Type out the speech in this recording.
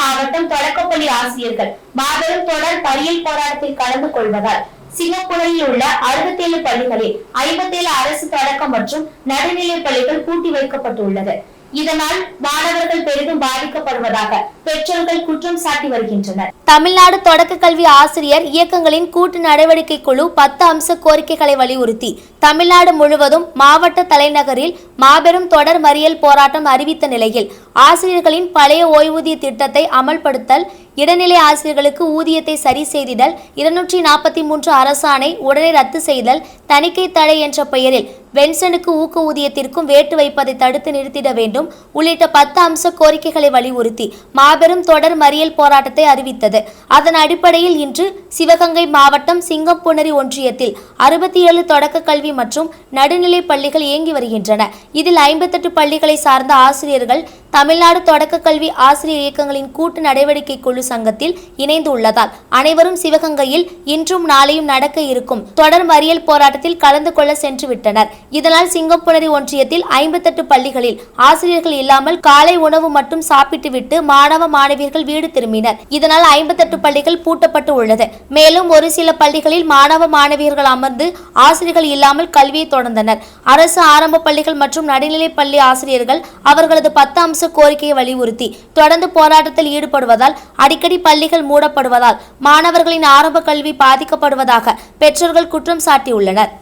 மாவட்டம் தொடக்கப்பள்ளி ஆசிரியர்கள். மாபெரும் தொடர் பரியல் போராட்டத்தில் கலந்து கொள்வதால் சிங்கப்பூரில் உள்ள அறுபத்தேழு பள்ளிகளில் ஐம்பத்தேழு அரசு தொடக்க மற்றும் நடுநிலை பள்ளிகள் பூட்டி வைக்கப்பட்டுள்ளது. இதனால் மாணவர்கள் பெரிதும் பாதிக்கப்படுவதாக பெற்றோர்கள் குற்றம் சாட்டி வருகின்றனர். தமிழ்நாடு தொடக்க கல்வி ஆசிரியர் இயக்கங்களின் கூட்டு நடவடிக்கை குழு பத்து அம்ச கோரிக்கைகளை வலியுறுத்தி தமிழ்நாடு முழுவதும் மாவட்ட தலைநகரில் மாபெரும் தொடர் மறியல் போராட்டம் அறிவித்த நிலையில் ஆசிரியர்களின் பழைய ஓய்வூதிய திட்டத்தை அமல்படுத்தல் இடைநிலை ஆசிரியர்களுக்கு ஊதியத்தை சரி செய்திடல் இருநூற்றி நாற்பத்தி மூன்று அரசாணை உடனே ரத்து செய்தல் தணிக்கை தடை என்ற பெயரில் வென்சனுக்கு ஊக்க ஊதியத்திற்கும் வேட்டு வைப்பதை தடுத்து நிறுத்திட வேண்டும் உள்ளிட்ட பத்து அம்ச கோரிக்கைகளை வலியுறுத்தி மாபெரும் தொடர் மறியல் போராட்டத்தை அறிவித்தது. அதன் அடிப்படையில் இன்று சிவகங்கை மாவட்டம் சிங்கம்புணரி ஒன்றியத்தில் அறுபத்தி ஏழு தொடக்க கல்வி மற்றும் நடுநிலை பள்ளிகள் இயங்கி வருகின்றன. இதில் ஐம்பத்தெட்டு பள்ளிகளை சார்ந்த ஆசிரியர்கள் தமிழ்நாடு தொடக்க கல்வி ஆசிரியர் இயக்கங்களின் கூட்டு நடவடிக்கை குழு சங்கத்தில் இணைந்து உள்ளதால் அனைவரும் சிவகங்கையில் இன்றும் நாளையும் நடக்க இருக்கும் தொடர் மறியல் போராட்டத்தில் கலந்து கொள்ள சென்று விட்டனர். இதனால் சிங்கப்புணரி ஒன்றியத்தில் ஐம்பத்தெட்டு பள்ளிகளில் ஆசிரியர்கள் இல்லாமல் காலை உணவு மட்டும் சாப்பிட்டுவிட்டு மாணவ மாணவியர்கள் வீடு திரும்பினர். இதனால் ஐம்பத்தெட்டு பள்ளிகள் பூட்டப்பட்டு உள்ளது. மேலும் ஒரு சில பள்ளிகளில் மாணவ மாணவியர்கள் அமர்ந்து ஆசிரியர்கள் இல்லாமல் கல்வியை தொடர்ந்தனர். அரசு ஆரம்ப பள்ளிகள் மற்றும் நடுநிலை பள்ளி ஆசிரியர்கள் அவர்களது பத்தாம் அம்ச கோரிக்கையை வலியுறுத்தி தொடர்ந்து போராட்டத்தில் ஈடுபடுவதால் அடிக்கடி பள்ளிகள் மூடப்படுவதால் மாணவர்களின் ஆரம்ப கல்வி பாதிக்கப்படுவதாக பெற்றோர்கள் குற்றம் சாட்டியுள்ளனர்.